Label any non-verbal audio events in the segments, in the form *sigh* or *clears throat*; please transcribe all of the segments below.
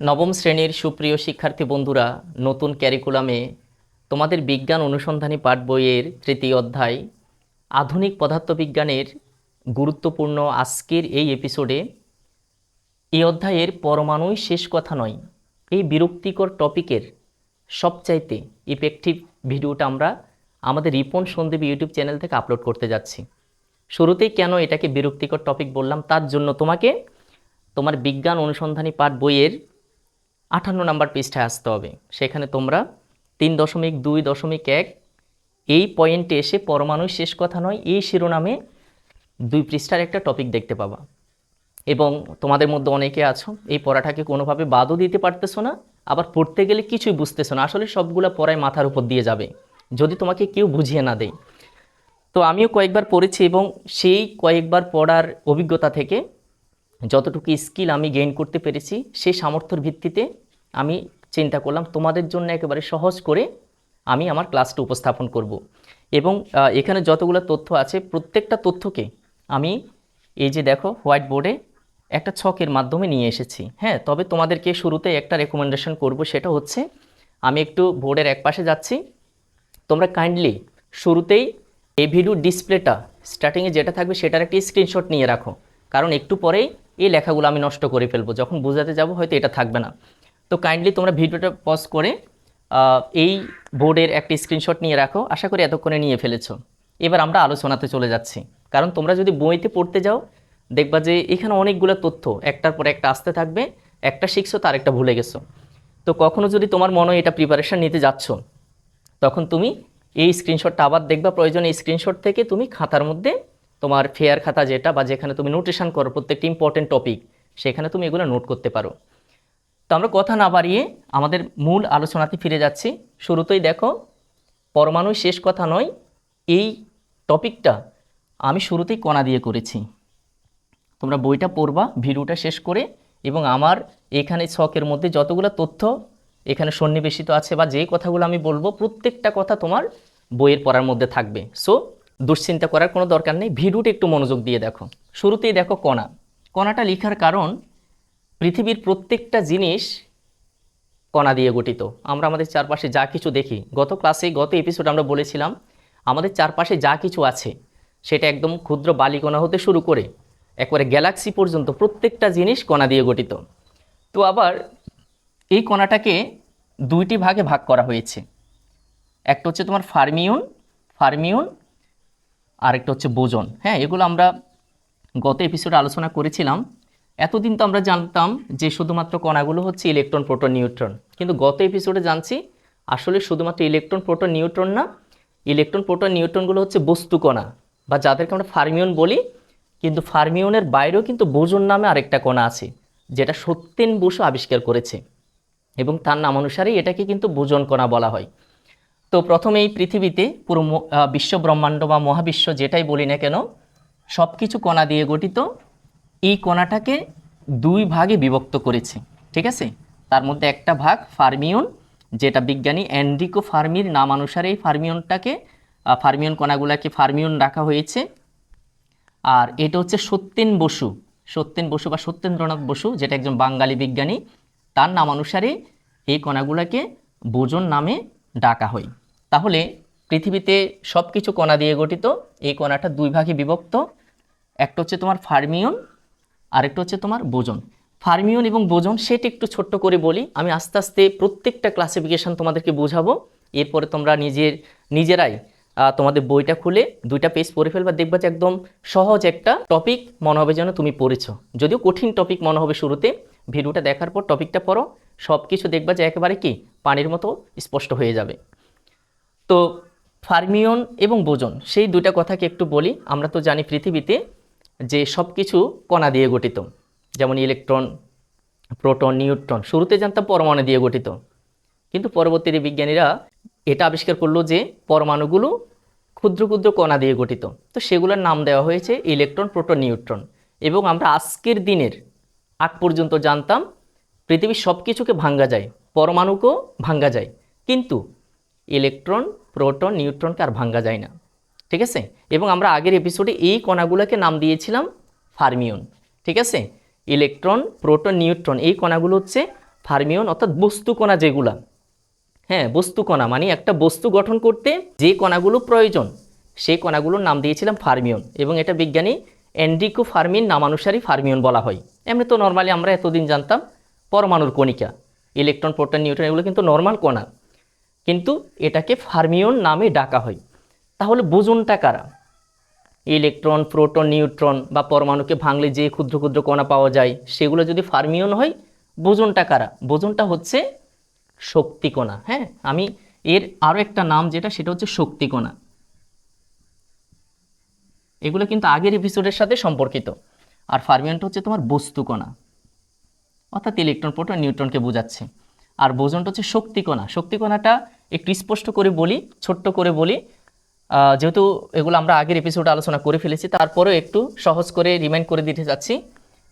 নবম শ্রেণির সুপ্রিয় শিক্ষার্থী বন্ধুরা, নতুন ক্যারিকুলামে তোমাদের বিজ্ঞান অনুসন্ধানী পাঠ বইয়ের তৃতীয় অধ্যায়, আধুনিক পদার্থবিজ্ঞানের গুরুত্বপূর্ণ আজকের এই এপিসোডে এই অধ্যায়ের পরমাণুই শেষ কথা নয়, এই বিরক্তিকর টপিকের সবচাইতে ইফেক্টিভ ভিডিওটা আমরা আমাদের রিপন সন্দীপ ইউটিউব চ্যানেল থেকে আপলোড করতে যাচ্ছি। শুরুতেই কেন এটাকে বিরক্তিকর টপিক বললাম, তার জন্য তোমাকে তোমার বিজ্ঞান অনুসন্ধানী পাঠ বইয়ের আটান্ন নাম্বার পৃষ্ঠায় আসতে হবে। সেখানে তোমরা তিন দশমিক দুই দশমিক এক, এই পয়েন্টে এসে পরমাণুর শেষ কথা নয়, এই শিরোনামে দুই পৃষ্ঠার একটা টপিক দেখতে পাবা। এবং তোমাদের মধ্যে অনেকে আছো, এই পড়াটাকে কোনোভাবে বাদও দিতে পারতেছো না, আবার পড়তে গেলে কিছুই বুঝতেছো না। আসলে সবগুলো পড়ায় মাথার উপর দিয়ে যাবে, যদি তোমাকে কেউ বুঝিয়ে না দেয়। তো আমিও কয়েকবার পড়েছি এবং সেই কয়েকবার পড়ার অভিজ্ঞতা থেকে যতটুকু স্কিল আমি গেইন করতে পেরেছি, সেই সামর্থ্যের ভিত্তিতে আমি চিন্তা করলাম, তোমাদের জন্য একেবারে সহজ করে আমি আমার ক্লাসটা উপস্থাপন করব। এবং এখানে যতগুলো তথ্য আছে, প্রত্যেকটা তথ্যকে আমি এই যে দেখো হোয়াইট বোর্ডে একটা ছকের মাধ্যমে নিয়ে এসেছি। হ্যাঁ তবে তোমাদেরকে শুরুতে একটা রেকমেন্ডেশন করব, সেটা হচ্ছে, আমি একটু বোর্ডের এক পাশে যাচ্ছি। তোমরা কাইন্ডলি শুরুতেই এই ভিডিও ডিসপ্লেটা স্টার্টিংয়ে যেটা থাকবে, সেটার একটি স্ক্রিনশট নিয়ে রাখো। কারণ একটু পরেই এই লেখাগুলো আমি নষ্ট করে ফেলব, যখন বোঝাতে যাব হয়তো এটা থাকবে না। তো কাইন্ডলি তোমরা ভিডিওটা পজ করে এই বোর্ডের একটি স্ক্রিনশট নিয়ে রাখো, আশা করি এতক্ষণে নিয়ে ফেলেছো। এবার আমরা আলোচনাতে চলে যাচ্ছি। কারণ তোমরা যদি বইতে পড়তে যাও, দেখবা যে এখানে অনেকগুলো তথ্য, একটার পর একটা আসতে থাকবে, একটা শিখছো, তার একটা ভুলে গেছো। তো কখনো যদি তোমার মনে এটা প্রিপারেশন নিতে যাচ্ছ, তখন তুমি এই স্ক্রিনশটটা আবার দেখবা, প্রয়োজন এই স্ক্রিনশট থেকে তুমি খাতার মধ্যে তোমার ফেয়ার খাতা যেটা বা যেখানে তুমি নোটেশন করো, প্রত্যেকটি ইম্পর্টেন্ট টপিক সেখানে তুমি এগুলো নোট করতে পারো। তো আমরা কথা না বাড়িয়ে আমাদের মূল আলোচনাতে ফিরে যাচ্ছি। শুরুতেই দেখো পরমাণু শেষ কথা নয়, এই টপিকটা আমি শুরুতেই কণা দিয়ে করেছি। তোমরা বইটা পড়বা, ভিডিওটা শেষ করে, এবং আমার এখানে ছকের মধ্যে যতগুলো তথ্য এখানে সন্নিবেশিত আছে বা যে কথাগুলো আমি বলব, প্রত্যেকটা কথা তোমার বইয়ের পড়ার মধ্যে থাকবে। সো দুশ্চিন্তা করার কোনো দরকার নেই। ভিডিওটা একটু মনোযোগ দিয়ে দেখো। শুরুতেই দেখো কণা। কণাটা লেখার কারণ পৃথিবীর প্রত্যেকটা জিনিস কণা দিয়ে গঠিত। আমরা আমাদের চারপাশে যা কিছু দেখি, গত ক্লাসে, গত এপিসোড আমরা বলেছিলাম, আমাদের চারপাশে যা কিছু আছে, সেটা একদম ক্ষুদ্র বালিকণা হতে শুরু করে, একবারে গ্যালাক্সি পর্যন্ত প্রত্যেকটা জিনিস কণা দিয়ে গঠিত। তো আবার এই কণাটাকে দুইটি ভাগে ভাগ করা হয়েছে। একটা হচ্ছে তোমার ফার্মিউন ফার্মিয়ন আরেকটা হচ্ছে বোজন। হ্যাঁ এগুলো আমরা গত এপিসোডে আলোচনা করেছিলাম। এতদিন তো আমরা জানতাম যে শুধুমাত্র কণাগুলো হচ্ছে ইলেকট্রন প্রোটন নিউট্রন কিন্তু গত এপিসোডে জানছি, আসলে শুধুমাত্র ইলেকট্রন প্রোটন নিউট্রন না ইলেকট্রন প্রোটন নিউট্রনগুলো হচ্ছে বস্তু কণা। বা যাদেরকে আমরা ফার্মিয়ন বলি, কিন্তু ফার্মিয়নের বাইরেও কিন্তু বোজন নামে আরেকটা কণা আছে, যেটা সত্যেন বসু আবিষ্কার করেছে। এবং তার নাম অনুসারেই এটাকে কিন্তু বোজন কণা বলা হয়। তো প্রথমে এই পৃথিবীতে পুরো বিশ্ব ব্রহ্মাণ্ড বা মহাবিশ্ব যেটাই বলি না কেন সব কিছু কণা দিয়ে গঠিত। এই কণাটাকে দুই ভাগে বিভক্ত করেছে, ঠিক আছে? তার মধ্যে একটা ভাগ ফার্মিয়ন, যেটা বিজ্ঞানী অ্যান্ড্রিকো ফার্মির নাম অনুসারে এই ফার্মিয়নটাকে ফার্মিয়ন কণাগুলাকে ফার্মিয়ন রাখা হয়েছে। আর এটা হচ্ছে সত্যেন বসু সত্যেন বসু বা সত্যেন্দ্রনাথ বসু, যেটা একজন বাঙালি বিজ্ঞানী। তার নাম অনুসারে এই কণাগুলোকে বোজন নামে ডাকা হয় তাহলে পৃথিবীতে সব কিছু কণা দিয়ে গঠিত, এই কণাটা দুই ভাগে বিভক্ত। একটা হচ্ছে তোমার ফার্মিয়ন, আরেকটা হচ্ছে তোমার বোজন। ফার্মিয়ন এবং বোজন সেটা একটু ছোট্ট করে বলি। আমি আস্তে আস্তে প্রত্যেকটা ক্লাসিফিকেশন তোমাদেরকে বোঝাবো। এরপরে তোমরা নিজের, নিজেরাই তোমাদের বইটা খুলে দুইটা পেজ পড়ে ফেলবা, দেখবা যে একদম সহজ একটা টপিক মনে হবে যেন তুমি পড়েছো। যদিও কঠিন টপিক মনে হবে শুরুতে, ভিডিওটা দেখার পর টপিকটা পড়ো। সব কিছু দেখবা যে একেবারে কি? পানির মতো স্পষ্ট হয়ে যাবে। তো ফার্মিয়ন এবং বোজন, সেই দুটা কথাকে একটু বলি। আমরা তো জানি পৃথিবীতে যে সব কিছু কণা দিয়ে গঠিত, যেমন ইলেকট্রন, প্রোটন, নিউট্রন, শুরুতে জানতাম পরমাণু দিয়ে গঠিত। কিন্তু পরবর্তীতে বিজ্ঞানীরা এটা আবিষ্কার করল যে পরমাণুগুলো ক্ষুদ্র ক্ষুদ্র কণা দিয়ে গঠিত। তো সেগুলোর নাম দেওয়া হয়েছে ইলেকট্রন, প্রোটন, নিউট্রন। এবং আমরা আজকের দিনের আগ পর্যন্ত জানতাম পৃথিবীর সব কিছুকে ভাঙ্গা যায়। পরমাণুকেও ভাঙ্গা যায়। কিন্তু ইলেকট্রন, প্রোটন, নিউট্রনকে আর ভাঙ্গা যায় না। ঠিক আছে? এবং আমরা আগের এপিসোডে এই কণাগুলোকে নাম দিয়েছিলাম ফার্মিয়ন ঠিক আছে? ইলেকট্রন, প্রোটন, নিউট্রন, এই কণাগুলো হচ্ছে ফার্মিয়ন অর্থাৎ বস্তুকণা যেগুলা। হ্যাঁ বস্তুকণা মানে একটা বস্তু গঠন করতে যে কণাগুলো প্রয়োজন সেই কণাগুলোর নাম দিয়েছিলাম ফার্মিয়ন এবং এটা বিজ্ঞানী এন্ড্রিকো ফার্মিন নামানুসারী ফার্মিয়ন বলা হয়। এমনি তো নর্মালি আমরা এতদিন জানতাম পরমাণুর কণিকা। ইলেকট্রন প্রোটন নিউট্রন এগুলো কিন্তু নর্মাল কণা। কিন্তু এটাকে ফার্মিয়ন নামে ডাকা হয়। তাহলে বোজনটা কারা? ইলেকট্রন প্রোটন নিউট্রন বা পরমাণুকে ভাঙলে যে ক্ষুদ্র ক্ষুদ্র কণা পাওয়া যায়, সেগুলো যদি ফার্মিয়ন হয় বোজনটা কারা? বোজনটা হচ্ছে শক্তিকণা হ্যাঁ? আমি এর আরও একটা নাম যেটা, সেটা হচ্ছে শক্তিকণা এগুলো কিন্তু আগের এপিসোডের সাথে সম্পর্কিত। আর ফার্মিয়নটা হচ্ছে তোমার বস্তুকণা অর্থাৎ ইলেকট্রন, প্রোটন, নিউট্রনকে বোঝাচ্ছে। আর বোজনটা হচ্ছে শক্তিকণা শক্তিকণাটা একটু স্পষ্ট করে বলি, ছোট্ট করে বলি। যেহেতু এগুলো আমরা আগের এপিসোডে আলোচনা করে ফেলেছি, তারপরেও একটু সহজ করে রিমাইন্ড করে দিতে যাচ্ছি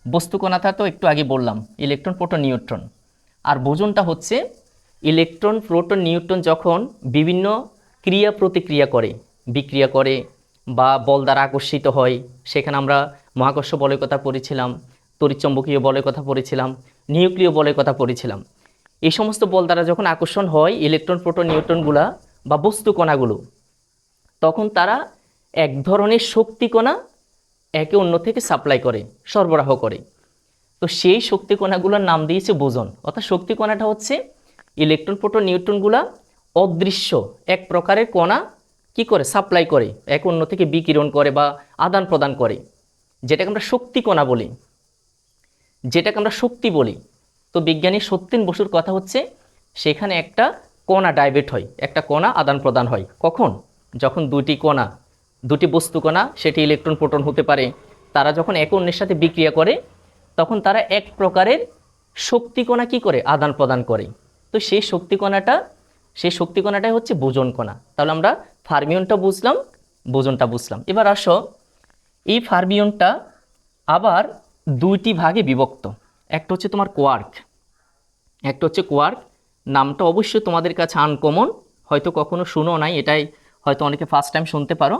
বস্তুকণাটা তো একটু আগে বললাম, ইলেকট্রন, প্রোটন, নিউট্রন। আর বোজনটা হচ্ছে ইলেকট্রন, প্রোটন, নিউট্রন যখন বিভিন্ন ক্রিয়া প্রতিক্রিয়া করে, বিক্রিয়া করে বা বল দ্বারা আকর্ষিত হয়, সেখানে আমরা মহাকর্ষ বলের কথা পড়েছিলাম তড়িৎচম্বকীয় বলের কথা পড়েছিলাম, নিউক্লিয় বলের কথা পড়েছিলাম। এই সমস্ত বল দ্বারা যখন আকর্ষণ হয়, ইলেকট্রন, প্রোটন, নিউট্রনগুলা বা বস্তু কণাগুলো, তখন তারা এক ধরনের শক্তি কণা একে অন্য থেকে সাপ্লাই করে, সরবরাহ করে। তো সেই শক্তি কণাগুলোর নাম দিয়েছে বোজন। অর্থাৎ শক্তি কণাটা হচ্ছে ইলেকট্রন, প্রোটন, নিউট্রনগুলা অদৃশ্য, এক প্রকারের কণা কি করে? সাপ্লাই করে, এক অন্য থেকে বিকিরণ করে বা আদান প্রদান করে, যেটাকে আমরা শক্তি কণা বলি। যেটাকে আমরা শক্তি বলি। তো বিজ্ঞানী সত্যেন বসুর কথা হচ্ছে, সেখানে একটা কণা ডাইভেট হয়, একটা কণা আদান প্রদান হয়। কখন? যখন দুটি কণা দুটি বস্তু কণা, সেটি ইলেকট্রন প্রোটন হতে পারে। তারা যখন একে অন্যের সাথে বিক্রিয়া করে, তখন তারা এক প্রকারের শক্তি কণা কী করে? আদান প্রদান করে। তো সেই শক্তি কণাটা, সেই শক্তি কণাটাই হচ্ছে বোজন কণা। তাহলে আমরা ফার্মিয়নটা বুঝলাম, বোজনটা বুঝলাম। এবার আসো, এই ফার্মিয়নটা আবার দুইটি ভাগে বিভক্ত। একটা হচ্ছে তোমার কোয়ার্ক একটা হচ্ছে কোয়ার্ক নামটা অবশ্যই তোমাদের কাছে আনকমন হয়তো কখনো শুনো নাই, এটাই হয়তো অনেকে ফার্স্ট টাইম শুনতে পারো।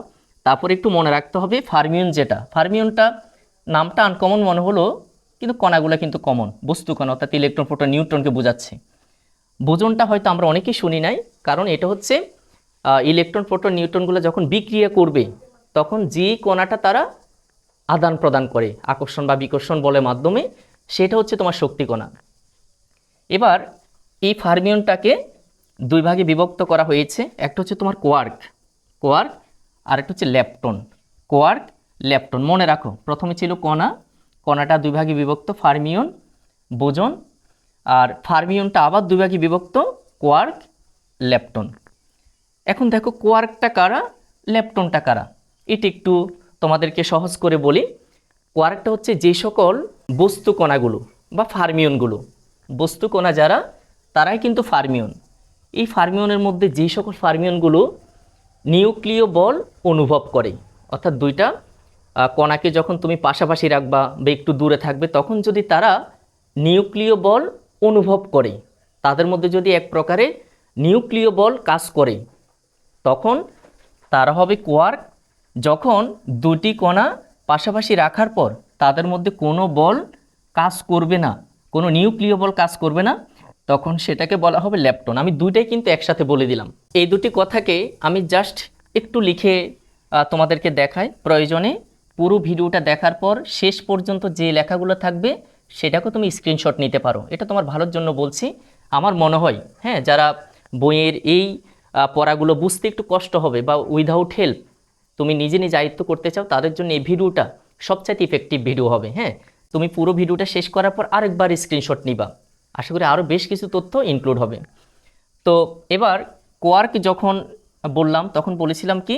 তারপর একটু মনে রাখতে হবে ফার্মিউন যেটা। ফার্মিউনটা নামটা আনকমন মনে হলো, কিন্তু কণাগুলো কিন্তু কমন বস্তু কণা অর্থাৎ ইলেকট্রন প্রোটন নিউট্রনকে বোঝাচ্ছে। বোজনটা হয়তো আমরা অনেকেই শুনি নাই, কারণ এটা হচ্ছে ইলেকট্রন প্রোটন নিউট্রনগুলো যখন বিক্রিয়া করবে, তখন যে কণাটা তারা আদান প্রদান করে, আকর্ষণ বা বিকর্ষণ বলের মাধ্যমে সেটা হচ্ছে তোমার শক্তি কণা। এবার এই ফার্মিয়নটাকে দুই ভাগে বিভক্ত করা হয়েছে, একটা হচ্ছে তোমার কোয়ার্ক কোয়ার্ক আর একটা হচ্ছে ল্যাপটন কোয়ার্ক ল্যাপটন মনে রাখো, প্রথমে ছিল কণা, কণাটা দুই ভাগে বিভক্ত ফার্মিয়ন বোজন, আর ফার্মিয়নটা আবার দুই ভাগে বিভক্ত, কোয়ার্ক ল্যাপটন এখন দেখো কোয়ার্কটা কারা ল্যাপটনটা কারা? এটি একটু তোমাদেরকে সহজ করে বলি কোয়ার্কটা হচ্ছে যে সকল বস্তু কণাগুলো বা ফার্মিয়নগুলো বস্তু কণা যারা, তারাই কিন্তু ফার্মিয়ন এই ফার্মিয়নের মধ্যে যে সকল ফার্মিয়নগুলো নিউক্লিয় বল অনুভব করে, অর্থাৎ দুইটা কণাকে যখন তুমি পাশাপাশি রাখবা বা একটু দূরে থাকবে, তখন যদি তারা নিউক্লিয় বল অনুভব করে, তাদের মধ্যে যদি এক প্রকারে নিউক্লিয় বল কাজ করে, তখন তারা হবে কোয়ার্ক যখন দুটি কণা পাশাপাশি রাখার পর তাদের মধ্যে কোনো বল কাজ করবে না, কোনো নিউক্লিয় বল কাজ করবে না, তখন সেটাকে বলা হবে ল্যাপটন। আমি দুইটাই কিন্তু একসাথে বলে দিলাম। এই দুটি কথাকে আমি জাস্ট একটু লিখে তোমাদেরকে দেখাই। প্রয়োজনে পুরো ভিডিওটা দেখার পর শেষ পর্যন্ত যে লেখাগুলো থাকবে সেটাকে তুমি স্ক্রিনশট নিতে পারো। এটা তোমার ভালোর জন্য বলছি। আমার মনে হয় হ্যাঁ যারা বইয়ের এই পড়াগুলো বুঝতে একটু কষ্ট হবে বা উইদাউট হেল্প তুমি নিজে নিজে আয়ত্ত করতে চাও, তাদের জন্য এই ভিডিওটা সবচাইতে ইফেক্টিভ ভিডিও হবে হ্যাঁ? তুমি পুরো ভিডিওটা শেষ করার পর আরেকবার স্ক্রিনশট নিবা। আশা করি আরও বেশ কিছু তথ্য ইনক্লুড হবে। তো এবার কোয়ার্ক যখন বললাম, তখন বলেছিলাম কি,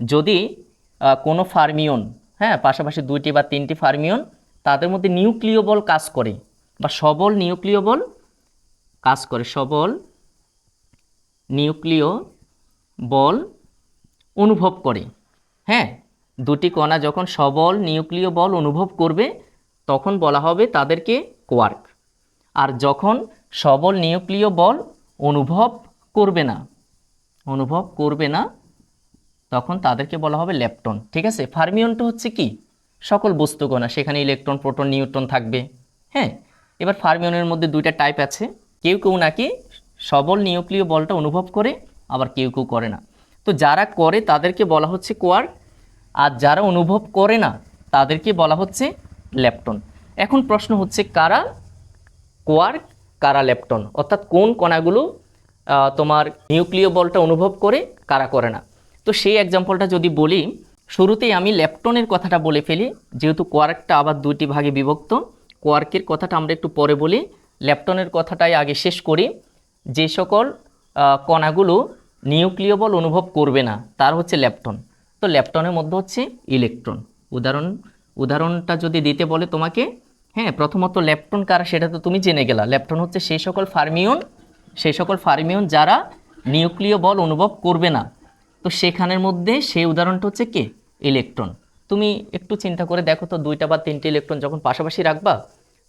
যদি কোনো ফার্মিয়ন হ্যাঁ পাশাপাশি দুইটি বা তিনটি ফার্মিয়ন তাদের মধ্যে নিউক্লিয় বল কাজ করে বা সবল নিউক্লিয় বল কাজ করে, সবল নিউক্লিয় বল অনুভব করে। হ্যাঁ দুটি কণা যখন সবল নিউক্লিয় বল অনুভব করবে, তখন বলা হবে তাদেরকে কোয়ার্ক আর যখন সবল নিউক্লিয় বল অনুভব করবে না, অনুভব করবে না, তখন তাদেরকে বলা হবে ল্যাপটন ঠিক আছে? ফার্মিয়নটা হচ্ছে কি? সকল বস্তুকণা সেখানে ইলেকট্রন, প্রোটন, নিউট্রন থাকবে। হ্যাঁ এবার ফার্মিয়নের মধ্যে দুইটা টাইপ আছে। কেউ কেউ নাকি সবল নিউক্লিয় বলটা অনুভব করে, আবার কেউ কেউ করে না। তো যারা করে, তাদেরকে বলা হচ্ছে কোয়ার্ক আর যারা অনুভব করে না, তাদেরকে বলা হচ্ছে ল্যাপটন এখন প্রশ্ন হচ্ছে, কারা কোয়ার্ক, কারা ল্যাপটন অর্থাৎ কোন কণাগুলো তোমার নিউক্লিয় বলটা অনুভব করে, কারা করে না? তো সেই এক্সাম্পলটা যদি বলি, শুরুতেই আমি ল্যাপটনের কথাটা বলে ফেলি, যেহেতু কোয়ার্কটা আবার দুইটি ভাগে বিভক্ত, কোয়ার্কের কথাটা আমরা একটু পরে বলি ল্যাপটনের কথাটাই আগে শেষ করি। যে সকল কণাগুলো নিউক্লিয় বল অনুভব করবে না, তার হচ্ছে ল্যাপটন তো ল্যাপটনের মধ্যে হচ্ছে ইলেকট্রন। উদাহরণ, উদাহরণটা যদি দিতে বলে তোমাকে হ্যাঁ প্রথমত ল্যাপটন কারা, সেটা তো তুমি জেনে গেলা। ল্যাপটন হচ্ছে সেই সকল ফার্মিয়ন, সেই সকল ফার্মিয়ন যারা নিউক্লিয় বল অনুভব করবে না। তো সেখানের মধ্যে সেই উদাহরণটা হচ্ছে কে? ইলেকট্রন। তুমি একটু চিন্তা করে দেখো তো, দুইটা বা তিনটে ইলেকট্রন যখন পাশাপাশি রাখবা,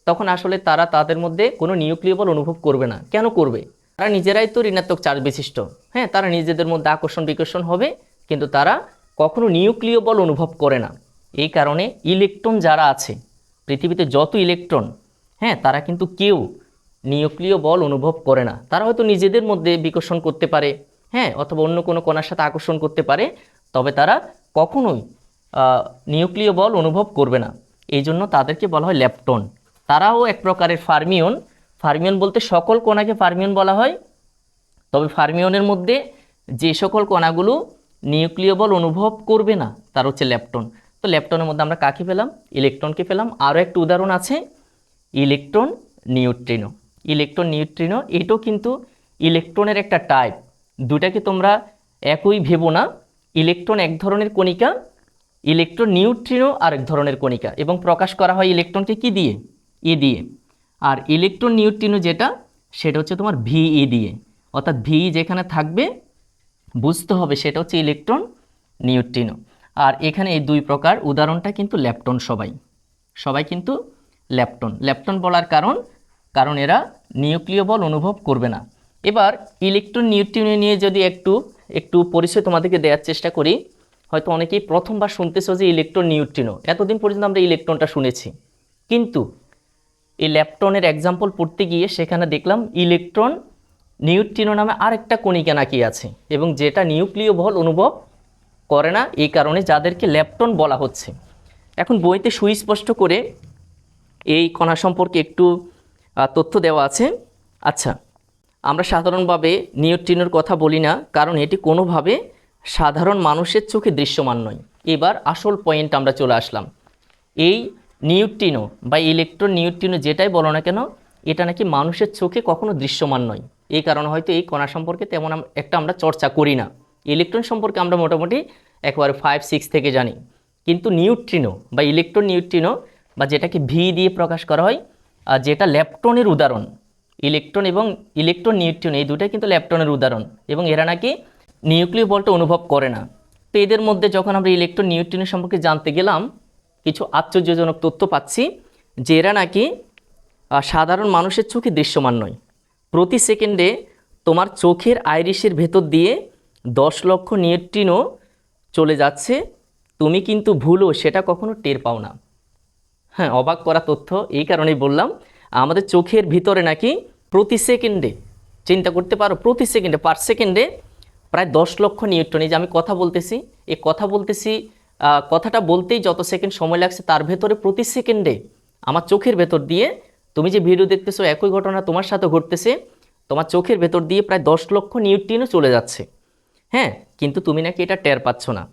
তখন আসলে তারা তাদের মধ্যে কোনো নিউক্লিয় বল অনুভব করবে না। কেন করবে? তারা নিজেরাই তো ঋণাত্মক চার্জ বিশিষ্ট। হ্যাঁ তারা নিজেদের মধ্যে আকর্ষণ বিকর্ষণ হবে, কিন্তু তারা কখনো নিউক্লিয় বল অনুভব করে না। এই কারণে ইলেকট্রন যারা আছে, পৃথিবীতে যত ইলেকট্রন হ্যাঁ তারা কিন্তু কেউ নিউক্লিয় বল অনুভব করে না। তারা হয়তো নিজেদের মধ্যে বিকর্ষণ করতে পারে হ্যাঁ অথবা অন্য কোনো কণার সাথে আকর্ষণ করতে পারে, তবে তারা কখনোই নিউক্লিয় বল অনুভব করবে না। এই জন্য তাদেরকে বলা হয় ল্যাপটন। তারাও এক প্রকারের ফার্মিয়ন। ফার্মিয়ন বলতে সকল কণাকে ফার্মিয়ন বলা হয়। তবে ফার্মিয়নের মধ্যে যে সকল কণাগুলো নিউক্লিয় বল অনুভব করবে না, তার হচ্ছে ল্যাপটন তো ল্যাপটনের মধ্যে আমরা কাকে পেলাম? ইলেকট্রনকে পেলাম। আরও একটা উদাহরণ আছে, ইলেকট্রন নিউট্রিনো। ইলেকট্রন নিউট্রিনো, এটাও কিন্তু ইলেকট্রনের একটা টাইপ দুটাকে তোমরা একই ভেবো না। ইলেকট্রন এক ধরনের কণিকা, ইলেকট্রন নিউট্রিনো আরেক ধরনের কণিকা এবং প্রকাশ করা হয় ইলেকট্রনকে কি দিয়ে? এ দিয়ে। আর ইলেকট্রন নিউট্রিনো যেটা, সেটা হচ্ছে তোমার ভিই দিয়ে। অর্থাৎ ভি যেখানে থাকবে বুঝতে হবে সেটা হচ্ছে ইলেকট্রন, নিউট্রিনো। আর এখানে এই দুই প্রকার উদাহরণটা কিন্তু ল্যাপটন সবাই। সবাই কিন্তু ল্যাপটন। ল্যাপটন বলার কারণ কারণ এরা নিউক্লিয় বল অনুভব করবে না। এবার ইলেকট্রন, নিউট্রিনো নিয়ে যদি একটু একটু পরিচয় তোমাদেরকে দেওয়ার চেষ্টা করি, হয়তো অনেকেই প্রথমবার শুনতেছো যে ইলেকট্রন, নিউট্রিনো। এতদিন পর্যন্ত আমরা ইলেকট্রনটা শুনেছি। কিন্তু এই ল্যাপটনের এক্সাম্পল পড়তে গিয়ে সেখানে দেখলাম ইলেকট্রন নিউট্রিনো নামে আরেকটা কণিকা নাকি আছে, এবং যেটা নিউক্লিয় বল অনুভব করে না, এই কারণে যাদেরকে ল্যাপটন বলা হচ্ছে। এখন বইতে সুস্পষ্ট করে এই কণা সম্পর্কে একটু তথ্য দেওয়া আছে। আচ্ছা আমরা সাধারণভাবে নিউট্রিনোর কথা বলি না, কারণ এটি কোনোভাবে সাধারণ মানুষের চোখে দৃশ্যমান নয়। এবার আসল পয়েন্ট আমরা চলে আসলাম। এই নিউট্রিনো বা ইলেকট্রন নিউট্রিনো যেটাই বলো না কেন, এটা নাকি মানুষের চোখে কখনো দৃশ্যমান নয়। এই কারণে হয়তো এই কণা সম্পর্কে তেমন একটা আমরা চর্চা করি না। ইলেকট্রন সম্পর্কে আমরা মোটামুটি একবারে ফাইভ সিক্স থেকে জানি। কিন্তু নিউট্রিনো বা ইলেকট্রন নিউট্রিনো বা যেটাকে ভি দিয়ে প্রকাশ করা হয় আর যেটা ল্যাপটনের উদাহরণ। ইলেকট্রন এবং ইলেকট্রন নিউট্রিন এই দুটাই কিন্তু ল্যাপটনের উদাহরণ এবং এরা নাকি নিউক্লিয় বলটা অনুভব করে না। তো এদের মধ্যে যখন আমরা ইলেকট্রন নিউট্রিনের সম্পর্কে জানতে গেলাম, কিছু আশ্চর্যজনক তথ্য পাচ্ছি যে এরা নাকি সাধারণ মানুষের চোখে দৃশ্যমান নয়। প্রতি সেকেন্ডে তোমার চোখের আইরিশের ভেতর দিয়ে দশ লক্ষ নিউট্রিনও চলে যাচ্ছে। তুমি কিন্তু ভুলও, সেটা কখনো টের পাও না। হ্যাঁ অবাক করা তথ্য, এই কারণেই বললাম, আমাদের চোখের ভিতরে নাকি প্রতি সেকেন্ডে, চিন্তা করতে পারো, প্রতি সেকেন্ডে, পার সেকেন্ডে প্রায় দশ লক্ষ নিউট্রন, এই যে আমি কথা বলতেছি, এই কথা বলতেছি কথাটা বলতেই যত সেকেন্ড সময় লাগছে, তার ভেতরে প্রতি সেকেন্ডে আমার চোখের ভেতর দিয়ে তুমি যে ভিডিও দেখতেছো, একই ঘটনা তোমার সাথে ঘটতেছে, তোমার চোখের ভেতর দিয়ে প্রায় দশ লক্ষ নিউট্রিনও চলে যাচ্ছে। হ্যাঁ কিন্তু তুমি নাকি এটা টের পাচ্ছ না।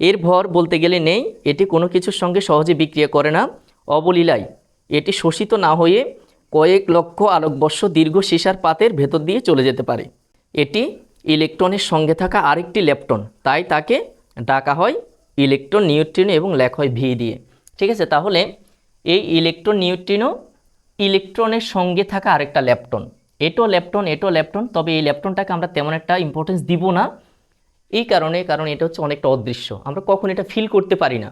এর ভর বলতে গেলে নেই, এটি কোনো কিছুর সঙ্গে সহজে বিক্রিয়া করে না। অবলীলায়, এটি শোষিত না হয়ে কয়েক লক্ষ আলোকবর্ষ দীর্ঘ সীসার পাতের ভেতর দিয়ে চলে যেতে পারে। এটি ইলেকট্রনের সঙ্গে থাকা আরেকটি ল্যাপটন তাই তাকে ডাকা হয় ইলেকট্রন নিউট্রিনো এবং লেখা হয় ভি দিয়ে। ঠিক আছে, তাহলে এই ইলেকট্রন নিউট্রিনো ইলেকট্রনের সঙ্গে থাকা আরেকটা ল্যাপটন। এটো ল্যাপটন এটো ল্যাপটন, তবে এই ল্যাপটনটাকে আমরা তেমন একটা ইম্পর্টেন্স দিব না। এই কারণে, কারণ এটা হচ্ছে অনেকটা অদৃশ্য। আমরা কখন এটা ফিল করতে পারি না।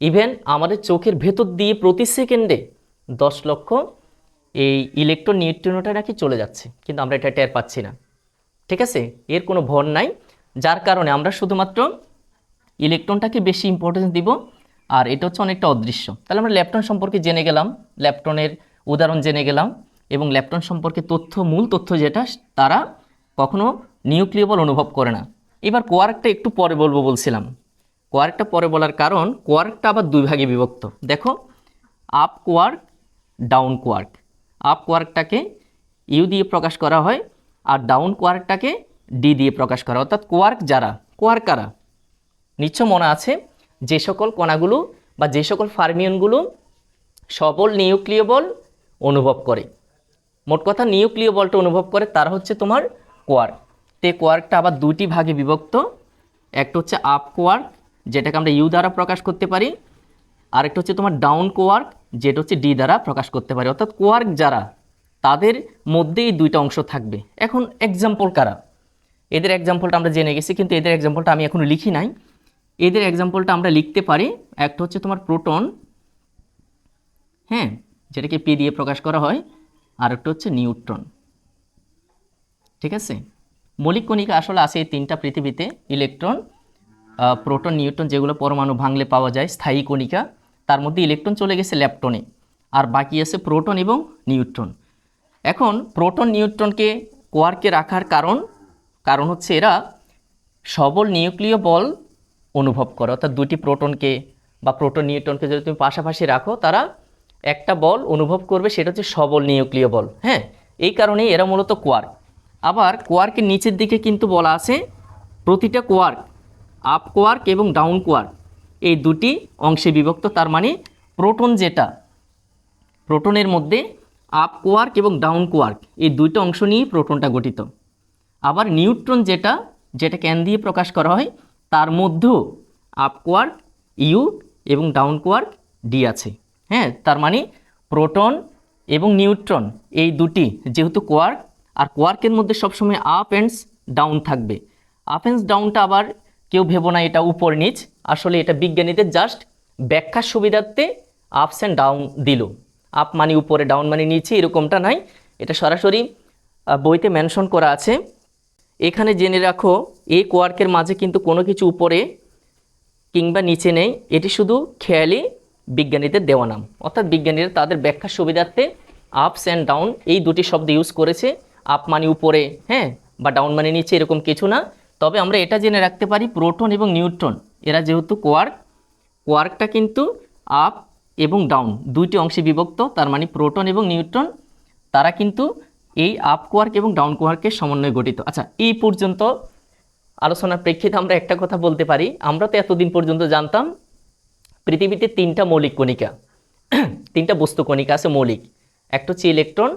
ইভেন আমাদের চোখের ভেতর দিয়ে প্রতি সেকেন্ডে দশ লক্ষ এই ইলেকট্রন নিউট্রিনোটা নাকি চলে যাচ্ছে, কিন্তু আমরা এটা টের পাচ্ছি না। ঠিক আছে? এর কোনো ভর নাই। যার কারণে আমরা শুধুমাত্র ইলেকট্রনটাকে বেশি ইম্পর্টেন্স দিব, আর এটা হচ্ছে অনেকটা অদৃশ্য। তাহলে আমরা ল্যাপটন সম্পর্কে জেনে গেলাম। ল্যাপটনের উদাহরণ জেনে গেলাম এবং ল্যাপটন সম্পর্কে তথ্য, মূল তথ্য যেটা, তারা কখনো নিউক্লিয় বল অনুভব করে না। এবার কোয়ার্কটা একটু পরে বলব বলছিলাম। কোয়ার্কটা পরে বলার কারণ, কোয়ার্কটা আবার দুই ভাগে বিভক্ত। দেখো, up quark, down quark. Up কোয়ার্কটাকে U দিয়ে প্রকাশ করা হয় আর ডাউন কোয়ার্কটাকে ডি দিয়ে প্রকাশ করা অর্থাৎ কোয়ার্ক যারা কোয়ার্কারা নিশ্চয় মনে আছে, যে সকল কণাগুলো বা যে সকল ফার্মিয়নগুলো সবল নিউক্লিয় বল অনুভব করে। মোট কথা নিউক্লিয় বলটা অনুভব করে, তারা হচ্ছে তোমার কোয়ার্ক তে কোয়ার্কটা আবার দুটি ভাগে বিভক্ত। একটা হচ্ছে আপ কোয়ার্ক যেটাকে আমরা ইউ দ্বারা প্রকাশ করতে পারি। আরেকটা হচ্ছে তোমার ডাউন কোয়ার্ক যেটা হচ্ছে ডি দ্বারা প্রকাশ করতে পারি। অর্থাৎ কোয়ার্ক যারা, তাদের মধ্যেই দুইটা অংশ থাকবে। এখন এক্সাম্পল কারা? এদের এক্সাম্পলটা আমরা জেনে গেছি, কিন্তু এদের এক্সাম্পলটা আমি এখনও লিখি নাই। এদের এক্সাম্পলটা আমরা লিখতে পারি। একটা হচ্ছে তোমার প্রোটন হ্যাঁ? যেটাকে পি দিয়ে প্রকাশ করা হয় আর একটা হচ্ছে নিউট্রন। ঠিক আছে? মৌলিক কণিকা আসলে আছে এই তিনটা পৃথিবীতে। ইলেকট্রন প্রোটন, নিউট্রন যেগুলো পরমাণু ভাঙলে পাওয়া যায়, স্থায়ী কণিকা। তার মধ্যে ইলেকট্রন চলে গেছে ল্যাপটনে। আর বাকি আছে প্রোটন এবং নিউট্রন। এখন প্রোটন, নিউট্রনকে কোয়ার্কে রাখার কারণ কারণ হচ্ছে এরা সবল নিউক্লিয় বল অনুভব করে। অর্থাৎ দুটি প্রোটনকে বা প্রোটন, নিউট্রনকে যদি তুমি পাশাপাশি রাখো, তারা একটা বল অনুভব করবে সেটা হচ্ছে সবল নিউক্লিয় বল হ্যাঁ? এই কারণেই এরা মূলত কোয়ার্ক। আবার কোয়ার্কের নিচের দিকে কিন্তু বলা আছে প্রতিটা কোয়ার্ক, আপ কোয়ার্ক এবং ডাউন কোয়ার্ক। এই দুটি অংশে বিভক্ত, তার মানে প্রোটন যেটা, প্রোটনের মধ্যে আপ কোয়ার্ক এবং ডাউন কোয়ার্ক, এই দুইটা অংশ নিয়েই প্রোটনটা গঠিত। আবার নিউট্রন যেটা যেটা ক্যান দিয়ে প্রকাশ করা হয়, তার মধ্যেও আপ কোয়ার্ক, ইউ এবং ডাউন কোয়ার্ক ডি আছে। হ্যাঁ তার মানে প্রোটন এবং নিউট্রন, এই দুটি, যেহেতু কোয়ার্ক আর কোয়ার্কের মধ্যে সবসময় আপ অ্যান্ডস ডাউন থাকবে। আপ অ্যান্ডস ডাউনটা আবার কেউ ভেবো না, এটা উপর নিচ। আসলে এটা বিজ্ঞানীদের জাস্ট ব্যাখ্যার সুবিধার্থে আপস অ্যান্ড ডাউন দিল। আপ মানে উপরে ডাউন মানে নিচে, এরকমটা নাই। এটা সরাসরি বইতে মেনশন করা আছে। এখানে জেনে রাখো এই কোয়ার্কের মাঝে কিন্তু কোনো কিছু উপরে কিংবা নিচে নেই। এটি শুধু খেয়ালি বিজ্ঞানীদের দেওয়া নাম। অর্থাৎ বিজ্ঞানীরা তাদের ব্যাখ্যার সুবিধার্থে আপস অ্যান্ড ডাউন এই দুটি শব্দ ইউজ করেছে। আপ মানে উপরে হ্যাঁ বা ডাউন মানে নিচে এরকম কিছু না। তবে আমরা এটা জেনে রাখতে পারি প্রোটন এবং নিউট্রন এরা যেহেতু কোয়ার্ক কোয়ার্কটা কিন্তু আপ এবং ডাউন দুইটি অংশে বিভক্ত, তার মানে প্রোটন এবং নিউট্রন তারা কিন্তু এই আপ কোয়ার্ক এবং ডাউন কোয়ার্কের সমন্বয়ে গঠিত। আচ্ছা এই পর্যন্ত আলোচনার প্রেক্ষিতে আমরা একটা কথা বলতে পারি। আমরা তো এতদিন পর্যন্ত জানতাম পৃথিবীতে তিনটা মৌলিক কণিকা। *clears throat* তিনটা বস্তু কণিকা আছে মৌলিক। একটা হচ্ছে ইলেকট্রন,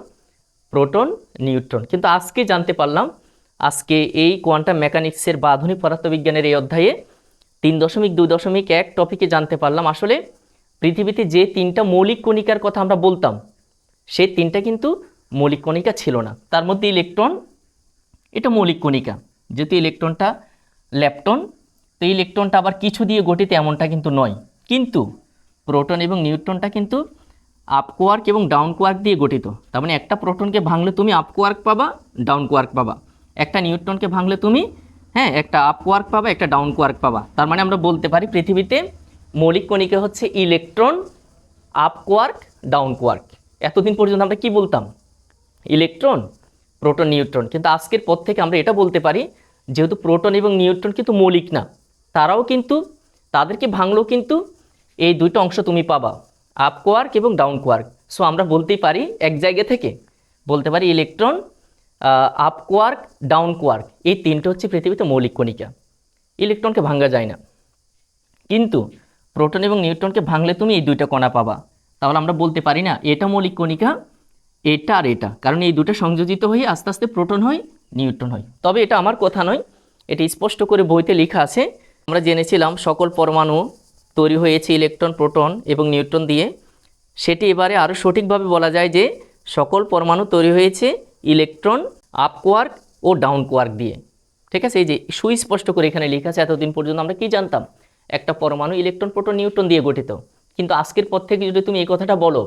প্রোটন, নিউট্রন। কিন্তু আজকে জানতে পারলাম, আজকে এই কোয়ান্টাম মেকানিক্সের বা আধুনিক পদার্থবিজ্ঞানের এই অধ্যায়ে তিন দশমিক, দুই দশমিক এক টপিকে জানতে পারলাম। আসলে পৃথিবীতে যে তিনটা মৌলিক কণিকার কথা আমরা বলতাম সেই তিনটা কিন্তু মৌলিক কণিকা ছিল না। তার মধ্যে ইলেকট্রন, এটা মৌলিক কণিকা। যেহেতু ইলেকট্রনটা ল্যাপটন, তো ইলেকট্রনটা আবার কিছু দিয়ে গঠিত এমনটা কিন্তু নয়। কিন্তু প্রোটন এবং নিউট্রনটা কিন্তু আপ কোয়ার্ক এবং ডাউন কোয়ার্ক দিয়ে গঠিত। তার মানে একটা প্রোটনকে ভাঙলে তুমি আপ কোয়ার্ক পাবা ডাউন কোয়ার্ক পাবা। একটা নিউট্রনকে ভাঙলে তুমি হ্যাঁ একটা আপ কোয়ার্ক পাবা, একটা ডাউন কোয়ার্ক পাবা। তার মানে আমরা বলতে পারি পৃথিবীতে মৌলিক কণিকা হচ্ছে electron up quark down quark এতদিন পর্যন্ত আমরা কি বলতাম? ইলেকট্রন প্রোটন নিউট্রন কিন্তু আজকের পর থেকে আমরা এটা বলতে পারি, যেহেতু প্রোটন এবং নিউট্রন কিন্তু মৌলিক না, তারাও কিন্তু, তাদেরকে ভাঙলেও কিন্তু এই দুইটা অংশ তুমি পাবা আপ কোয়ার্ক এবং ডাউন কোয়ার্ক সো আমরা বলতেই পারি এক জায়গা থেকে, বলতে পারি electron up quark down quark এই তিনটে হচ্ছে পৃথিবীতে মৌলিক কণিকা। ইলেকট্রনকে ভাঙা যায় না। কিন্তু প্রোটন এবং নিউট্রনকে ভাঙলে তুমি এই দুইটা কণা পাবা। তাহলে আমরা বলতে পারি না, এটা মৌলিক কণিকা, এটা আর এটা। কারণ এই দুটো সংযোজিত হয়ে আস্তে আস্তে প্রোটন হয় নিউট্রন হয়। তবে এটা আমার কথা নয়, এটা স্পষ্ট করে বইতে লেখা আছে। আমরা জেনেছিলাম সকল পরমাণু তৈরি হয়েছে ইলেকট্রন, প্রোটন এবং নিউট্রন দিয়ে। সেটি এবারে আরও সঠিকভাবে বলা যায় যে সকল পরমাণু তৈরি হয়েছে ইলেকট্রন আপ কোয়ার্ক ও ডাউন কোয়ার্ক দিয়ে। ঠিক আছে? এই যে সুস্পষ্ট করে এখানে লেখা আছে, এতদিন পর্যন্ত আমরা কি জানতাম? একটা পরমাণু ইলেকট্রন, প্রোটন, নিউট্রন দিয়ে গঠিত। কিন্তু আজকের পর থেকে যদি তুমি এই কথাটা বলো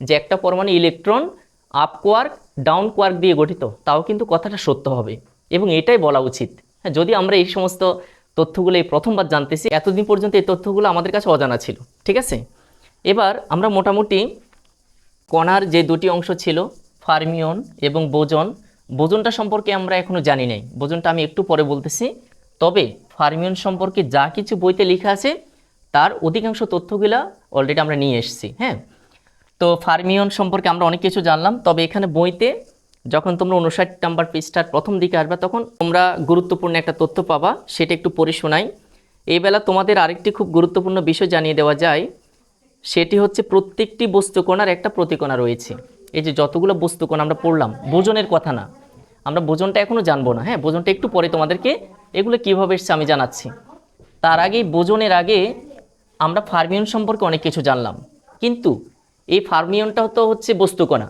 যে একটা পরমাণু electron up quark down quark দিয়ে গঠিত, তাও কিন্তু কথাটা সত্য হবে। এবং এটাই বলা উচিত। হ্যাঁ যদি আমরা এই সমস্ত তথ্যগুলো এই প্রথমবার জানতেছি, এতদিন পর্যন্ত এই তথ্যগুলো আমাদের কাছে অজানা ছিল, ঠিক আছে? এবার আমরা মোটামুটি কণার যে দুটি অংশ ছিল, ফার্মিয়ন এবং বোজন, বোজনটা সম্পর্কে আমরা এখনও জানি নাই, বোজনটা আমি একটু পরে বলতেছি, তবে ফার্মিয়ন সম্পর্কে যা কিছু বইতে লেখা আছে, তার অধিকাংশ তথ্যগুলা অলরেডি আমরা নিয়ে এসেছি হ্যাঁ? তো ফার্মিয়ন সম্পর্কে আমরা অনেক কিছু জানলাম, তবে এখানে বইতে যখন তোমরা উনষাট নাম্বার পৃষ্ঠার প্রথম দিকে আসবে, তখন তোমরা গুরুত্বপূর্ণ একটা তথ্য পাবা, সেটা একটু পড়ে শোনাই। এই বেলা তোমাদের আরেকটি খুব গুরুত্বপূর্ণ বিষয় জানিয়ে দেওয়া যায়, সেটি হচ্ছে প্রত্যেকটি বস্তুকণার একটা প্রতিকণা রয়েছে। এই যে যতগুলো বস্তুকণা আমরা পড়লাম বোজনের কথা না, আমরা বোজনটা এখনও জানব না। হ্যাঁ বোজনটা একটু পরে তোমাদেরকে এগুলো কীভাবে এসছে আমি জানাচ্ছি। তার আগে বোজনের আগে আমরা ফার্মিয়ন সম্পর্কে অনেক কিছু জানলাম। কিন্তু এই ফার্মিয়নটা তো হচ্ছে বস্তুকণা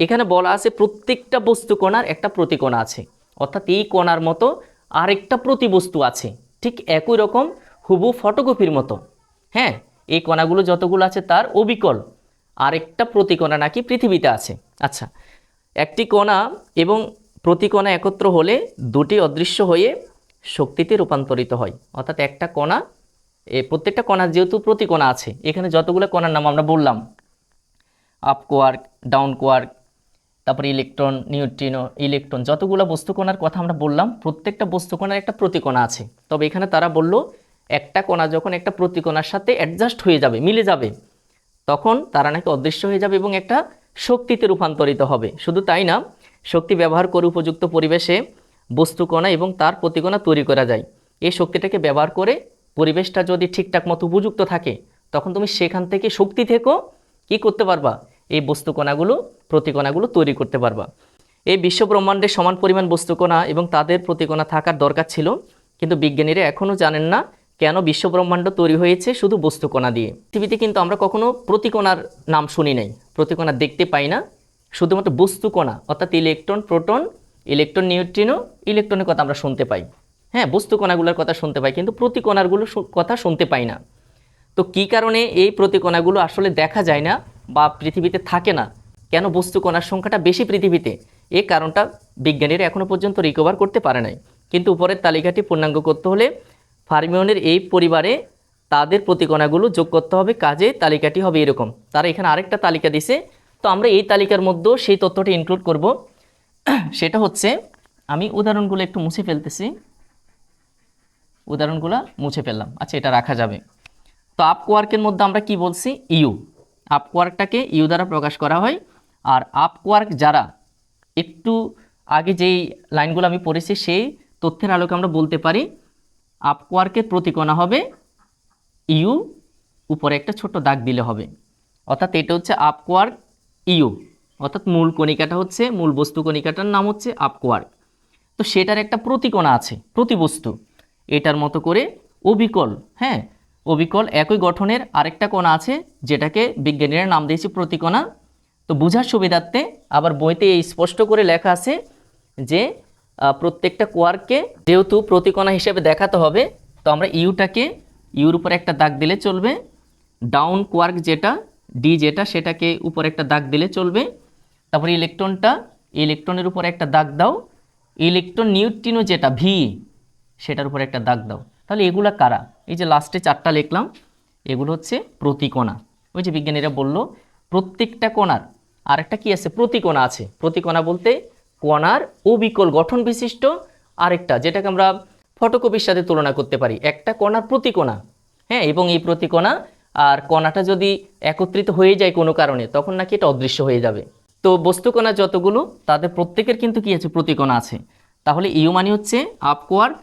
এখানে বলা আছে প্রত্যেকটা বস্তুকণার একটা প্রতিকণা আছে। অর্থাৎ এই কণার মতো আরেকটা প্রতিবস্তু আছে। ঠিক একই রকম হুবু ফটোকপির মতো। হ্যাঁ এই কণাগুলো যতগুলো আছে তার অবিকল। আরেকটা প্রতিকণা নাকি পৃথিবীতে আছে। আচ্ছা একটি কণা এবং প্রতিকণা একত্র হলে দুটি অদৃশ্য হয়ে শক্তিতে রূপান্তরিত হয়। অর্থাৎ একটা কণা, এ প্রত্যেকটা কণার যেহেতু প্রতিকণা আছে, এখানে যতগুলো কণার নাম আমরা বললাম আপ কোয়ার্ক ডাউন কোয়ার্ক তারপরে ইলেকট্রন নিউট্রিনো ইলেকট্রন যতগুলো বস্তুকণার কথা আমরা বললাম, প্রত্যেকটা বস্তুকণার একটা প্রতিকণা আছে। তবে এখানে তারা বলল, একটা কণা যখন একটা প্রতিকণার সাথে অ্যাডজাস্ট হয়ে যাবে, মিলে যাবে, তখন তারা নাকি অদৃশ্য হয়ে যাবে এবং একটা শক্তিতে রূপান্তরিত হবে। শুধু তাই না, শক্তি ব্যবহার করে উপযুক্ত পরিবেশে বস্তুকণা এবং তার প্রতিকণা তৈরি করা যায়। এই শক্তিটাকে ব্যবহার করে পরিবেশটা যদি ঠিকঠাক মতো উপযুক্ত থাকে, তখন তুমি সেখান থেকে শক্তি থেকেও কী করতে পারবা? এই বস্তুকণাগুলো, প্রতিকণাগুলো তৈরি করতে পারবা। এই বিশ্ব ব্রহ্মাণ্ডে সমান পরিমাণ বস্তুকণা এবং তাদের প্রতিকণা থাকার দরকার ছিল, কিন্তু বিজ্ঞানীরা এখনও জানেন না কেন বিশ্ব ব্রহ্মাণ্ড তৈরি হয়েছে শুধু বস্তুকণা দিয়ে। পৃথিবীতে কিন্তু আমরা কখনো প্রতিকণার নাম শুনি নাই, প্রতিকণা দেখতে পাই না। শুধুমাত্র বস্তুকণা, অর্থাৎ ইলেকট্রন, প্রোটন, ইলেকট্রন নিউট্রিনো, ইলেকট্রনের কথা আমরা শুনতে পাই। হ্যাঁ বস্তুকণাগুলোর কথা শুনতে পাই, কিন্তু প্রতিকণারগুলো কথা শুনতে পাই না। তো কী কারণে এই প্রতিকণাগুলো আসলে দেখা যায় না? পৃথিবীতে থাকে না। কেন বস্তুকণার সংখ্যাটা বেশি পৃথিবীতে? এ কারণটা বিজ্ঞানীরা এখনও পর্যন্ত রিকভার করতে পারে নাই। কিন্তু উপরের তালিকাটি পূর্ণাঙ্গ করতে হলে ফার্মিয়নের এই পরিবারে তাদের প্রতিকণাগুলো যোগ করতে হবে, কাজে তালিকাটি হবে এরকম। তারা এখানে আরেকটা তালিকা দিছে। তো আমরা এই তালিকার মধ্যেও সেই তথ্যটি ইনক্লুড করব। সেটা হচ্ছে, আমি উদাহরণগুলো একটু মুছে ফেলতেছি। উদাহরণগুলো মুছে ফেললাম। আচ্ছা এটা রাখা যাবে। তো আপ আপকোয়ার্কের মধ্যে আমরা কি বলছি? ইউ আপকোয়ার্কটাকে ইউ দ্বারা প্রকাশ করা হয়। আর আপকোয়ার্ক যারা, একটু আগে যেই লাইনগুলো আমি পড়েছি, সেই তথ্যের আলোকে আমরা বলতে পারি আপকোয়ার্কের প্রতিকণা হবে ইউ উপরে একটা ছোট দাগ দিলে হবে। অর্থাৎ এটা হচ্ছে আপকোয়ার্ক ইউ অর্থাৎ মূল কণিকাটা হচ্ছে, মূল বস্তু কণিকাটার নাম হচ্ছে আপকোয়ার্ক তো সেটার একটা প্রতিকণা আছে, প্রতিবস্তু। এটার মতো করে অবিকল হ্যাঁ? অবিকল একই গঠনের আরেকটা কণা আছে, যেটাকে বিজ্ঞানীরা নাম দিয়েছে প্রতিকণা। তো বোঝার সুবিধার্থে আবার বইতে এই স্পষ্ট করে লেখা আছে যে প্রত্যেকটা কোয়ার্ককে যেহেতু প্রতিকণা হিসেবে দেখাতে হবে, তো আমরা ইউটাকে, ইউর উপর একটা দাগ দিলে চলবে, ডাউন কোয়ার্ক যেটা, ডি যেটা, সেটাকে উপর একটা দাগ দিলে চলবে। তারপরে ইলেকট্রনটা, ইলেকট্রনের উপর একটা দাগ দাও, ইলেকট্রন নিউট্রিনো যেটা, ভি, সেটার উপর একটা দাগ দাও। তাহলে এগুলা কারা? এই যে লাস্টে চারটা লিখলাম, এগুলো হচ্ছে প্রতিকণা। ওই যে বিজ্ঞানীরা বলল, প্রত্যেকটা কণার আরেকটা কি আছে? প্রতিকণা আছে। প্রতিকণা বলতে কণার অবিকল গঠন বিশিষ্ট আরেকটা, যেটাকে আমরা ফটোকপির সাথে তুলনা করতে পারি। একটা কণার প্রতিকণা হ্যাঁ এবং এই প্রতিকণা আর কণাটা যদি একত্রিত হয়ে যায় কোনো কারণে, তখন নাকি এটা অদৃশ্য হয়ে যাবে। তো বস্তুকণা যতগুলো, তাদের প্রত্যেকের কিন্তু কি আছে? প্রতিকণা আছে। তাহলে ইউ মানে হচ্ছে আপকোয়ার্ড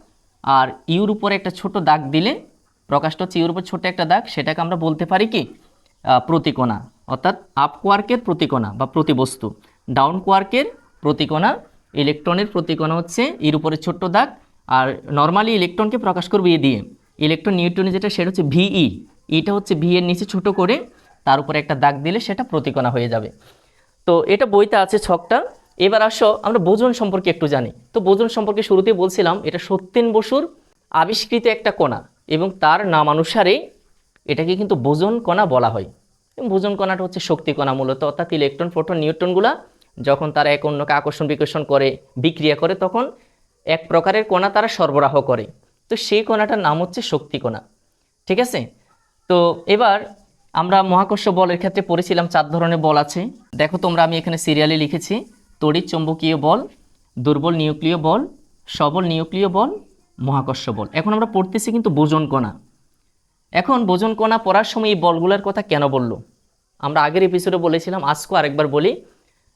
আর ইউর উপরে একটা ছোট দাগ দিলে প্রকাশটা হচ্ছে ইউর উপর ছোট একটা দাগ, সেটাকে আমরা বলতে পারি কি? প্রতিকণা। অর্থাৎ আপ কোয়ার্কের প্রতিকণা বা প্রতিবস্তু। ডাউন কোয়ার্কের প্রতিকণা ইলেকট্রনের প্রতিকণা হচ্ছে এর উপরে ছোট্ট দাগ, আর নর্মালি ইলেকট্রনকে প্রকাশ করবে এ দিয়ে। ইলেকট্রন নিউট্রনে যেটা, সেটা হচ্ছে ভিই ইটা হচ্ছে ভি এর নিচে ছোট করে, তার উপরে একটা দাগ দিলে সেটা প্রতিকণা হয়ে যাবে। তো এটা বইতে আছে ছকটা। এবার আসো, আমরা বোজন সম্পর্কে একটু জানি। তো বোজন সম্পর্কে শুরুতেই বলছিলাম, এটা সত্যেন বসুর আবিষ্কৃত একটা কণা। এবং তার নামানুসারে এটাকে কিন্তু বোজন কণা বলা হয়। বোজন কণাটা হচ্ছে শক্তি কণা মূলত, অর্থাৎ ইলেকট্রন, প্রোটন, নিউট্রনগুলা যখন তারা এক অন্যকে আকর্ষণ, বিকর্ষণ করে, বিক্রিয়া করে, তখন এক প্রকারের কণা তারা সরবরাহ করে। তো সেই কণাটার নাম হচ্ছে শক্তি কণা। ঠিক আছে? তো এবার আমরা মহাকর্ষ বলের ক্ষেত্রে পড়েছিলাম, চার ধরনের বল আছে। দেখো তোমরা, আমি এখানে সিরিয়ালে লিখেছি, তড়িৎ চৌম্বকীয় বল, দুর্বল নিউক্লিয় বল, সবল নিউক্লিয় বল মহাকর্ষ বল। এখন আমরা পড়তেছি কিন্তু বোজন কণা। এখন বোজন কণা পড়ার সময় এই বলগুলোর কথা কেন বলল? আমরা আগের এপিসোডে বলেছিলাম, আজকেও আরেকবার বলি,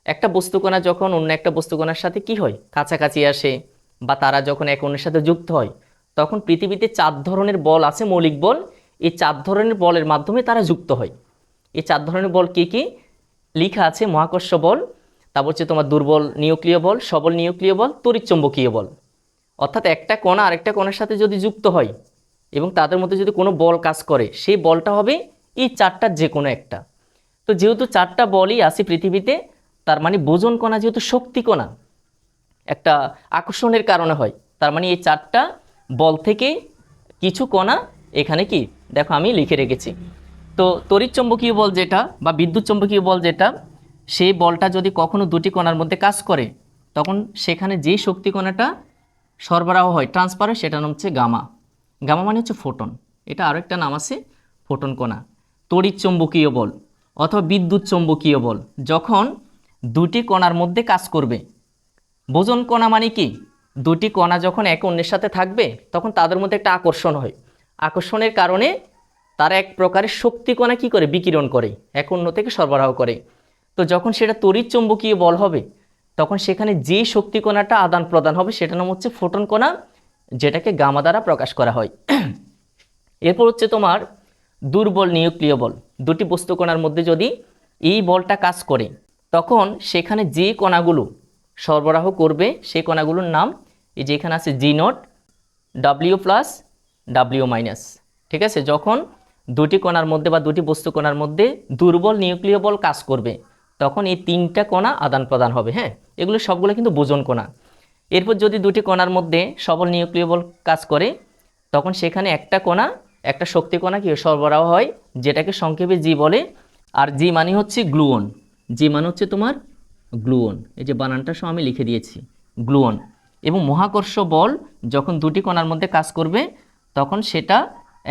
একটা বস্তুকণা যখন অন্য একটা বস্তুকণার সাথে কি হয়? কাছাকাছি আসে বা তারা যখন এক অন্যের সাথে যুক্ত হয়, তখন পৃথিবীতে চার ধরনের বল আছে, মৌলিক বল। এই চার ধরনের বলের মাধ্যমে তারা যুক্ত হয়। এই চার ধরনের বল কী কী? লেখা আছে মহাকর্ষ বল, তারপর হচ্ছে তোমার দুর্বল নিউক্লিয় বল, সবল নিউক্লিয় বল তড়িৎচম্বকীয় বল। অর্থাৎ একটা কণা আরেকটা কণার সাথে যদি যুক্ত হয় এবং তাদের মধ্যে যদি কোনো বল কাজ করে, সেই বলটা হবে এই চারটার যে কোনো একটা। তো যেহেতু চারটা বলই আছে পৃথিবীতে, তার মানে বোজন কণা যেহেতু শক্তি কণা, একটা আকর্ষণের কারণে হয়। তার মানে এই চারটা বল থেকে কিছু কণা এখানে কি? দেখো আমি লিখে রেখেছি। তো তড়িৎচম্বকীয় বল যেটা বা বিদ্যুৎ চম্বকীয় বল যেটা, সেই বলটা যদি কখনো দুটি কণার মধ্যে কাজ করে, তখন সেখানে যেই শক্তি কণাটা সরবরাহ হয় ট্রান্সফার হয় সেটার নাম হচ্ছে গামা। গামা মানে হচ্ছে ফোটন। এটা আরও একটা নাম আছে, ফোটন কণা তড়িৎ চৌম্বকীয় বল অথবা বিদ্যুৎ চৌম্বকীয় বল। যখন দুটি কণার মধ্যে কাজ করবে, বোজন কণা মানে কি? দুটি কণা যখন একে অন্যের সাথে থাকবে, তখন তাদের মধ্যে একটা আকর্ষণ হয়। আকর্ষণের কারণে তারা এক প্রকারের শক্তি কণা কী করে? বিকিরণ করে, এক অন্য থেকে সরবরাহ করে। তো যখন সেটা তড়িৎ চৌম্বকীয় বল হবে তখন সেখানে যে শক্তি কণাটা আদান প্রদান হবে সেটা নাম হচ্ছে ফোটন কণা, যেটাকে গামা দ্বারা প্রকাশ করা হয়। এরপর হচ্ছে তোমার দুর্বল নিউক্লিয় বল। দুটি বস্তু কণার মধ্যে যদি এই বলটা কাজ করে, তখন সেখানে যে কণাগুলো সরবরাহ করবে সেই কণাগুলোর নাম এই যে এখানে আছে Z naught W plus W minus ঠিক আছে? যখন দুটি কণার মধ্যে বা দুটি বস্তু কণার মধ্যে দুর্বল নিউক্লিয় বল কাজ করবে তখন এই তিনটা কণা আদান প্রদান হবে হ্যাঁ? এগুলো সবগুলো কিন্তু বোজন কণা। এরপর যদি দুটি কণার মধ্যে সবল নিউক্লিয় বল কাজ করে, তখন সেখানে একটা কণা, একটা শক্তি কণা কি সরবরাহ হয়, যেটাকে সংক্ষেপে জি বলে, আর জি মানে হচ্ছে গ্লুয়ন। জি মানে হচ্ছে তোমার গ্লুয়ন। এই যে বানানটা সহ আমি লিখে দিয়েছি, গ্লুয়ন। এবং মহাকর্ষ বল যখন দুটি কণার মধ্যে কাজ করবে, তখন সেটা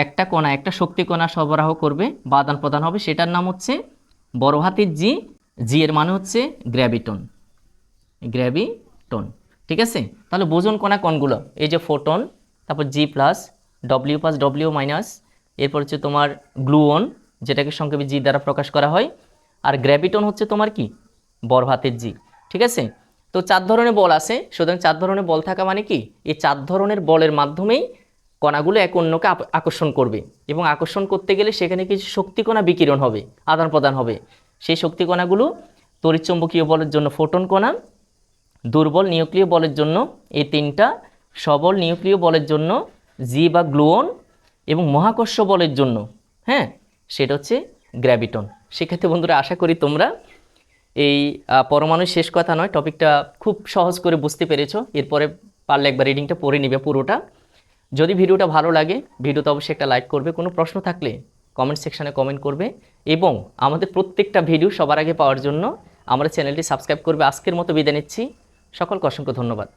একটা কণা, একটা শক্তি কণা সরবরাহ করবে বা আদান প্রদান হবে, সেটার নাম হচ্ছে বড় হাতের জি জি এর মানে হচ্ছে গ্র্যাভিটন গ্র্যাভিটন ঠিক আছে? তাহলে বোজন কণা কোনগুলো এই যে ফোটন তারপর Z plus W plus W minus এরপর হচ্ছে তোমার গ্লুওন যেটাকে সংক্ষেপে জি দ্বারা প্রকাশ করা হয়। আর গ্র্যাভিটন হচ্ছে তোমার কি? বড় হাতের জি ঠিক আছে? তো চার ধরনের বল আছে, সুতরাং চার ধরনের বল থাকা মানে কি? এই চার ধরনের বলের মাধ্যমেই কণাগুলো এক অন্যকে আকর্ষণ করবে। এবং আকর্ষণ করতে গেলে সেখানে কিছু শক্তি কণা বিকিরণ হবে আদান প্রদান হবে। সেই শক্তি কণাগুলো তড়িৎচম্বকীয় বলের জন্য ফোটন কণা দুর্বল নিউক্লিয় বলের জন্য এই তিনটা সবল নিউক্লিয় বলের জন্য জি বা গ্লুয়ন এবং মহাকর্ষ বলের জন্য হ্যাঁ সেটা হচ্ছে গ্র্যাভিটন। সেক্ষেত্রে বন্ধুরা আশা করি তোমরা এই আহ, পরমাণুর শেষ কথা নয় টপিকটা খুব সহজ করে বুঝতে পেরেছ। এরপরে পারলে একবার রিডিংটা পড়ে নিবে পুরোটা। যদি ভিডিওটা ভালো লাগে ভিডিওতে অবশ্যই একটা লাইক করবে। কোনো প্রশ্ন থাকলে কমেন্ট সেকশানে কমেন্ট করবে এবং আমাদের প্রত্যেকটা ভিডিও সবার আগে পাওয়ার জন্য আমাদের চ্যানেলটি সাবস্ক্রাইব করবে। আজকের মতো বিদায় নিচ্ছি। সকলকে অসংখ্য ধন্যবাদ।